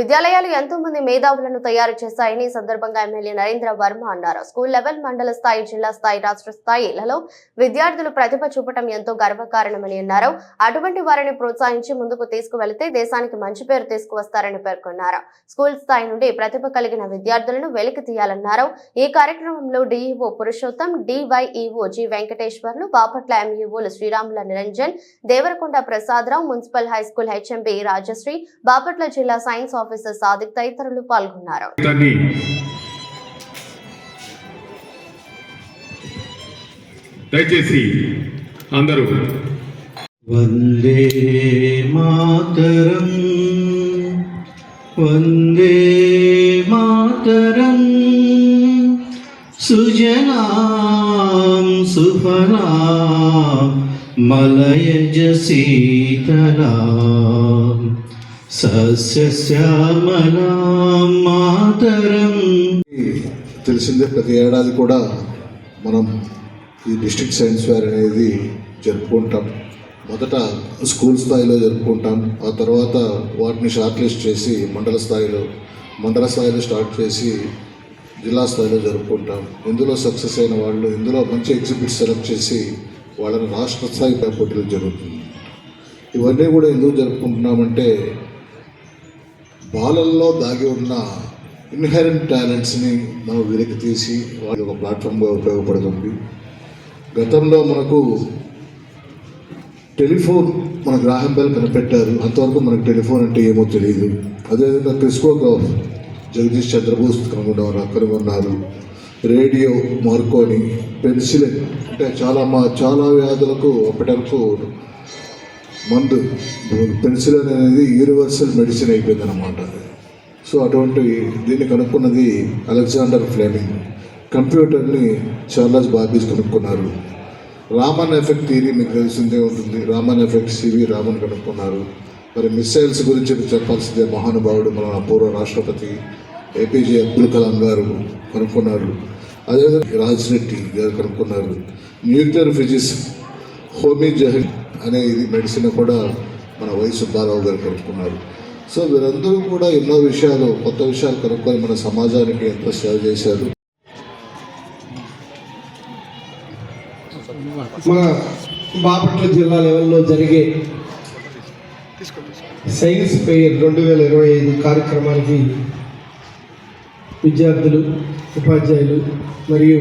విద్యాలయాలు ఎంతో మంది మేధావులను తయారు చేశాయని సందర్భంగా ఎమ్మెల్యే నరేంద్ర వర్మ అన్నారు. స్కూల్ లెవెల్ మండల స్థాయి జిల్లా స్థాయి రాష్ట్ర స్థాయిలలో విద్యార్థులు ప్రతిభ చూపటం ఎంతో గర్వకారణమని అన్నారు. అటువంటి వారిని ప్రోత్సహించి ముందుకు తీసుకువెళితే దేశానికి మంచి పేరు తీసుకువస్తారని పేర్కొన్నారు. స్కూల్ స్థాయి నుండి ప్రతిభ కలిగిన విద్యార్థులను వెలికి తీయాలన్నారు. ఈ కార్యక్రమంలో DEO Purushottam DYEO G Venkateswarlu Bapatla ఎంఈఓలు Sriramula Niranjan Devarakonda Prasadarao municipal high school HMP Rajasri Bapatla జిల్లా సైన్స్ ఆఫీసర్ సాదిక్ తదితరులు పాల్గొన్నారు. దయచేసి అందరూ. వందే మాతరం. వందే మాతరం. సుజనాం సుఫలాం మలయజ శీతలాం. సస్యశ్యామలాం మాతరం. తెలిసిందే ప్రతి ఏడాది కూడా మనం ఈ డిస్ట్రిక్ట్ సైన్స్ ఫేర్ అనేది జరుపుకుంటాం. మొదట స్కూల్ స్థాయిలో జరుపుకుంటాం. ఆ తర్వాత వాటిని షార్ట్ లిస్ట్ చేసి మండల స్థాయిలో మండల స్థాయిలో స్టార్ట్ చేసి జిల్లా స్థాయిలో జరుపుకుంటాం. ఇందులో సక్సెస్ అయిన వాళ్ళు ఇందులో మంచి ఎగ్జిబిట్ సెలెక్ట్ చేసి వాళ్ళని రాష్ట్ర స్థాయి పోటీలు జరుగుతుంది. ఇవన్నీ కూడా ఎందుకు జరుపుకుంటున్నామంటే బాలల్లో దాగి ఉన్న ఇన్హెరెంట్ టాలెంట్స్ని మనం వెలికి తీసి వాళ్ళకి ఒక ప్లాట్ఫామ్గా ఉపయోగపడుతుంది. గతంలో మనకు టెలిఫోన్ మన గ్రాహం బెల్ కనిపెట్టారు. అంతవరకు మనకు టెలిఫోన్ అంటే ఏమో తెలియదు అదేవిధంగా క్రిస్కోగ్రాఫ్ జగదీష్ చంద్రబోస్ కనుగొన్నారు కనుగొన్నారు రేడియో మార్కోని పెన్సిలిన్ అంటే చాలా మా చాలా వ్యాధులకు అప్పటివరకు మందు. పెన్సిలిన్ అనేది యూనివర్సల్ మెడిసిన్ అయిపోయింది అనమాట సో అటువంటి దీన్ని కనుక్కున్నది అలెగ్జాండర్ ఫ్లేమింగ్. కంప్యూటర్ని చార్లస్ బాబీస్ కనుక్కున్నారు. రామన్ ఎఫెక్ట్ థియరీ మీకు తెలిసిందే ఉంటుంది. రామన్ ఎఫెక్ట్ సివి రామన్ కనుక్కున్నారు. మరి మిస్సైల్స్ గురించి చెప్పాల్సిందే మహానుభావుడు మన పూర్వ రాష్ట్రపతి ఏపీజే అబ్దుల్ కలాం గారు కనుక్కున్నారు. అదేవిధంగా రాజ్ రెడ్డి గారు కనుక్కున్నారు. న్యూక్లియర్ ఫిజిక్స్ హోమీ జహన్ అనే ఇది మెడిసిన్ కూడా మన వై సుబ్బారావు గారు కనుక్కున్నారు. సో వీరందరూ కూడా ఎన్నో విషయాలు కొత్త విషయాలు కనుక్కొని మన సమాజానికి ఎంతో సేవ చేశారు. మన బాపట్ల జిల్లా లెవెల్లో జరిగే సైన్స్ ఫెయిర్ రెండు వేల ఇరవై ఐదు కార్యక్రమానికి విద్యార్థులు ఉపాధ్యాయులు మరియు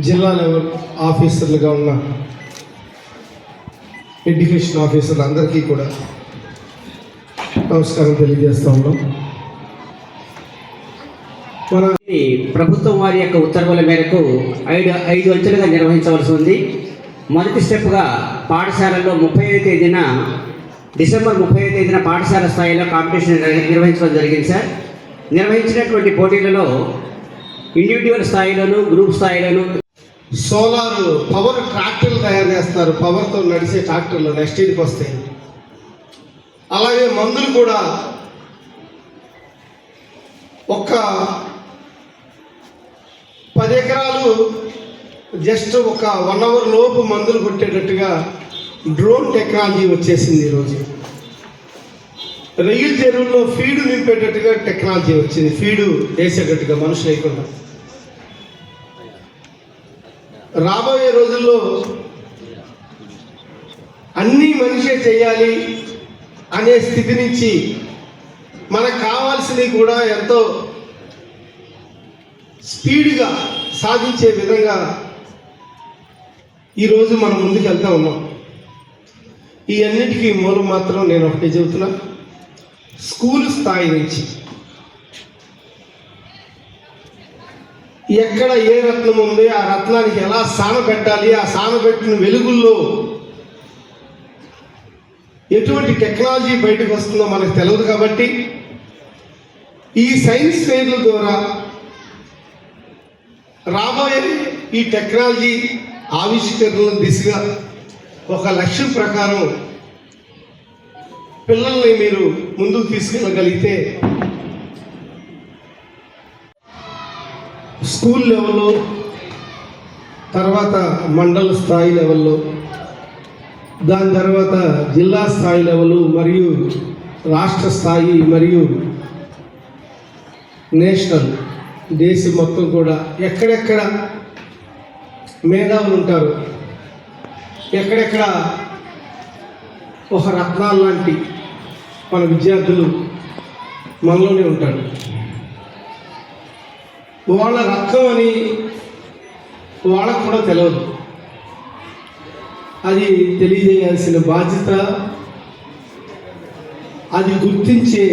జిల్లా లెవెల్ ఆఫీసర్లుగా ఉన్న ఎడ్యుకేషన్ ఆఫీసర్లు అందరికీ కూడా నమస్కారం తెలియజేస్తా ఉన్నాం. మన ప్రభుత్వం వారి యొక్క ఉత్తర్వుల మేరకు ఐదు ఐదు అంచెలుగా నిర్వహించవలసి ఉంది. మొదటి స్టెప్గా పాఠశాలల్లో ముప్పై ఐదు తేదీన డిసెంబర్ ముప్పై ఐదు తేదీన పాఠశాల స్థాయిలో కాంపిటీషన్ నిర్వహించడం జరిగింది సార్. నిర్వహించినటువంటి పోటీలలో ఇండివిజువల్ స్థాయిలోను గ్రూప్ స్థాయిలోను సోలార్ పవర్ ట్రాక్టర్లు తయారు చేస్తున్నారు. పవర్తో నడిచే ట్రాక్టర్లు నెక్స్ట్ ఇయర్కి వస్తాయి. అలాగే మందులు కూడా ఒక్క పది ఎకరాలు జస్ట్ ఒక వన్ అవర్ లోపు మందులు కొట్టేటట్టుగా డ్రోన్ టెక్నాలజీ వచ్చేసింది ఈరోజు. రొయ్యల చెరువుల్లో ఫీడు నింపేటట్టుగా టెక్నాలజీ వచ్చింది. ఫీడు వేసేటట్టుగా మనుషులు లేకుండా రాబోయే రోజుల్లో అన్నీ మనిషే చేయాలి అనే స్థితి నుంచి మనకు కావాల్సినవి కూడా ఎంతో స్పీడ్గా సాధించే విధంగా ఈరోజు మనం ముందుకు వెళ్తా ఉన్నాం. ఈ అన్నిటికీ మూలం మాత్రం నేను ఒకటి చెబుతున్నా. స్కూల్ స్థాయి నుంచి ఎక్కడ ఏ రత్నం ఉంది ఆ రత్నానికి ఎలా సానబెట్టాలి ఆ సానబెట్టిన వెలుగుల్లో ఎటువంటి టెక్నాలజీ బయటకు వస్తుందో మనకు తెలియదు కాబట్టి ఈ సైన్స్ ఫెయిర్ల ద్వారా రాబోయే ఈ టెక్నాలజీ ఆవిష్కరణల దిశగా ఒక లక్ష్యం ప్రకారం పిల్లల్ని మీరు ముందుకు తీసుకెళ్ళగలిగితే స్కూల్ లెవెల్లో తర్వాత మండల స్థాయి లెవెల్లో దాని తర్వాత జిల్లా స్థాయి లెవెల్ మరియు రాష్ట్ర స్థాయి మరియు నేషనల్ దేశం మొత్తం కూడా ఎక్కడెక్కడ మేధావులు ఉంటారు ఎక్కడెక్కడ ఒక రత్నాలు లాంటి మన విద్యార్థులు మనలోనే ఉంటారు. వాళ్ళ రక్తం అని వాళ్ళకు కూడా తెలియదు అది తెలియజేయాల్సిన బాధ్యత అది గుర్తించే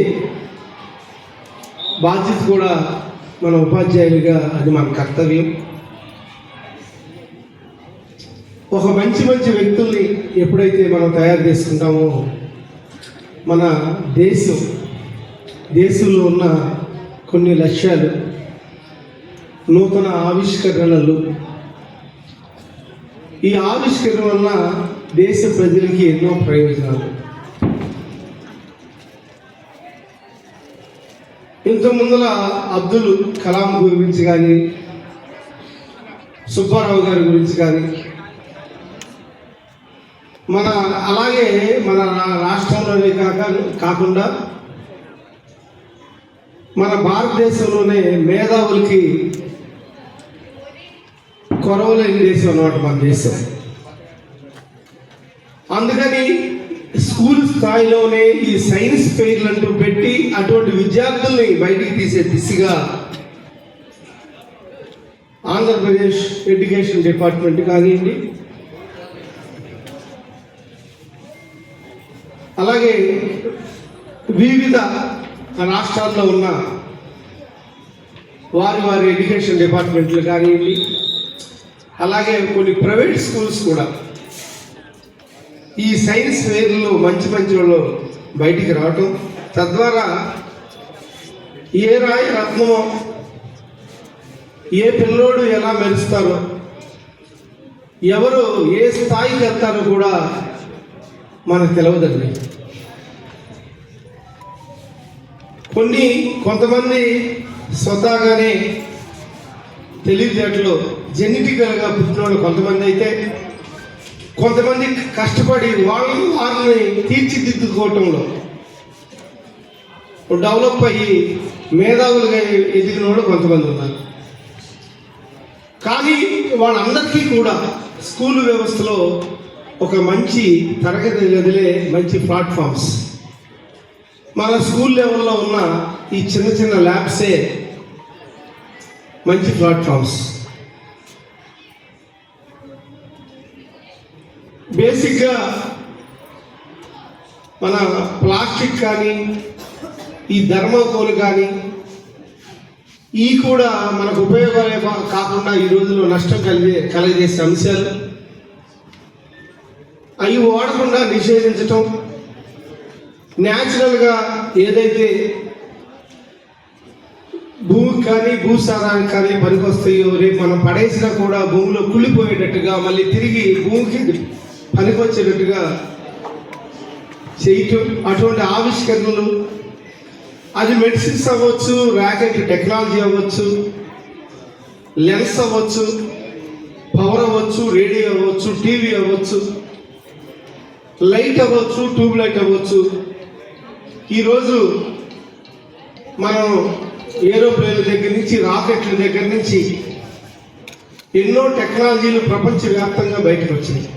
బాధ్యత కూడా మన ఉపాధ్యాయులుగా అది మన కర్తవ్యం. ఒక మంచి మంచి వ్యక్తుల్ని ఎప్పుడైతే మనం తయారు చేసుకుంటామో మన దేశం దేశంలో ఉన్న కొన్ని లక్ష్యాలు నూతన ఆవిష్కరణలు. ఈ ఆవిష్కరణ వల్ల దేశ ప్రజలకి ఎన్నో ప్రయోజనాలు. ఇంత ముందల అబ్దుల్ కలాం గురించి కానీ సుబ్బారావు గారి గురించి కానీ మన అలాగే మన రా- రాష్ట్రంలోనే కాక కాకుండా మన భారతదేశంలోనే మేధావులకి కొరవలేని దేశం అన్నమాట మన దేశం. అందుకని స్కూల్ స్థాయిలోనే ఈ సైన్స్ ఫెయిర్లు అంటూ పెట్టి అటువంటి విద్యార్థుల్ని బయటికి తీసే దిశగా ఆంధ్రప్రదేశ్ ఎడ్యుకేషన్ డిపార్ట్మెంట్ కానివ్వండి అలాగే వివిధ రాష్ట్రాల్లో ఉన్న వారి వారి ఎడ్యుకేషన్ డిపార్ట్మెంట్లు కానివ్వండి అలాగే కొన్ని ప్రైవేట్ స్కూల్స్ కూడా. ఈ సైన్స్ వేర్లు మంచి మంచి వాళ్ళు బయటికి రావటం తద్వారా ఏ రాయి రత్నమో ఏ పిల్లోడు ఎలా మెరుస్తారో ఎవరు ఏ స్థాయికి వెళ్తారో కూడా మనకు తెలియదండి కొన్ని కొంతమంది స్వతహాగానే తెలివితేటలు జెనెటికల్గా పుట్టినోళ్ళు కొంతమంది అయితే కొంతమంది కష్టపడి వాళ్ళని తీర్చిదిద్దుకోవటంలో డెవలప్ అయ్యి మేధావులుగా ఎదిగిన వాళ్ళు కొంతమంది ఉన్నారు. కానీ వాళ్ళందరికీ కూడా స్కూల్ వ్యవస్థలో ఒక మంచి తరగతి గదిలే మంచి ప్లాట్ఫామ్స్. మన స్కూల్ లెవెల్లో ఉన్న ఈ చిన్న చిన్న ల్యాబ్సే మంచి ప్లాట్ఫామ్స్. బేసిక్గా మన ప్లాస్టిక్ కానీ ఈ ధర్మకోలు కానీ ఈ కూడా మనకు ఉపయోగాలే కాకుండా ఈ రోజుల్లో నష్టం కలిగే కలగజేసే అంశాలు అవి వాడకుండా నిషేధించటం. న్యాచురల్గా ఏదైతే భూమికి కానీ భూసారానికి కానీ పనికొస్తాయో రేపు మనం పడేసినా కూడా భూమిలో కుళ్ళిపోయేటట్టుగా మళ్ళీ తిరిగి భూమికి పనికొచ్చేటట్టుగా చేయటం అటువంటి ఆవిష్కరణలు అది మెడిసిన్స్ అవ్వచ్చు ర్యాకెట్ టెక్నాలజీ అవ్వచ్చు లెన్స్ అవ్వచ్చు పవర్ అవ్వచ్చు రేడియో అవ్వచ్చు టీవీ అవ్వచ్చు లైట్ అవ్వచ్చు ట్యూబ్ లైట్ అవ్వచ్చు. ఈరోజు మనం ఏరోప్లేన్ల దగ్గర నుంచి రాకెట్ల దగ్గర నుంచి ఎన్నో టెక్నాలజీలు ప్రపంచవ్యాప్తంగా బయటకు వచ్చినాయి.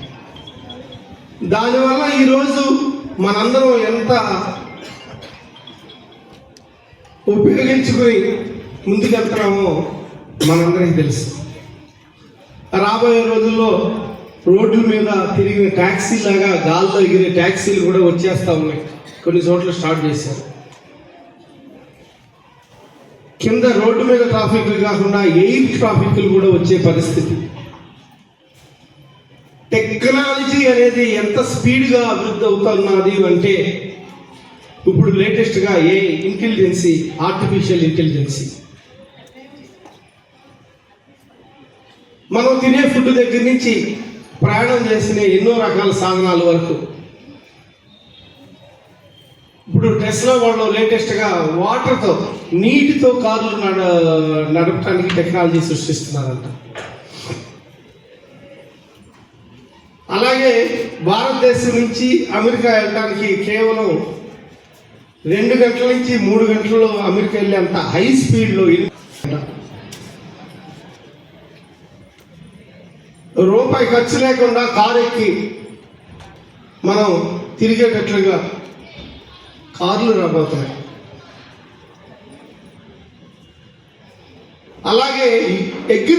దానివల్ల ఈరోజు మనందరం ఎంత ఉపయోగించుకొని ముందుకెళ్తున్నామో మనందరికీ తెలుసు. రాబోయే రోజుల్లో రోడ్ల మీద తిరిగిన ట్యాక్సీ లాగా గాల్లో ఎగిరే ట్యాక్సీలు కూడా వచ్చేస్తా ఉన్నాయి. కొన్ని చోట్ల స్టార్ట్ చేశారు. కింద రోడ్డు మీద ట్రాఫిక్లు కాకుండా ఎయిర్ ట్రాఫిక్లు కూడా వచ్చే పరిస్థితి. టెక్నాలజీ అనేది ఎంత స్పీడ్గా అభివృద్ధి అవుతున్నది అంటే ఇప్పుడు లేటెస్ట్గా ఏ ఇంటెలిజెన్సీ ఆర్టిఫిషియల్ ఇంటెలిజెన్సీ మనం తినే ఫుడ్ దగ్గర నుంచి ప్రయాణం చేసిన ఎన్నో రకాల సాధనాల వరకు. ఇప్పుడు టెస్లా వాళ్ళు లేటెస్ట్గా వాటర్తో నీటితో కార్లు నడ నడపడానికి టెక్నాలజీ సృష్టిస్తున్నారంట. అలాగే భారతదేశం నుంచి అమెరికా వెళ్ళడానికి కేవలం రెండు గంటల నుంచి మూడు గంటల్లో అమెరికా వెళ్ళే అంత హై స్పీడ్లో రూపాయి ఖర్చు లేకుండా కారు ఎక్కి మనం తిరిగేటట్లుగా కార్లు రాబోతాయి. అలాగే ఎగ్రి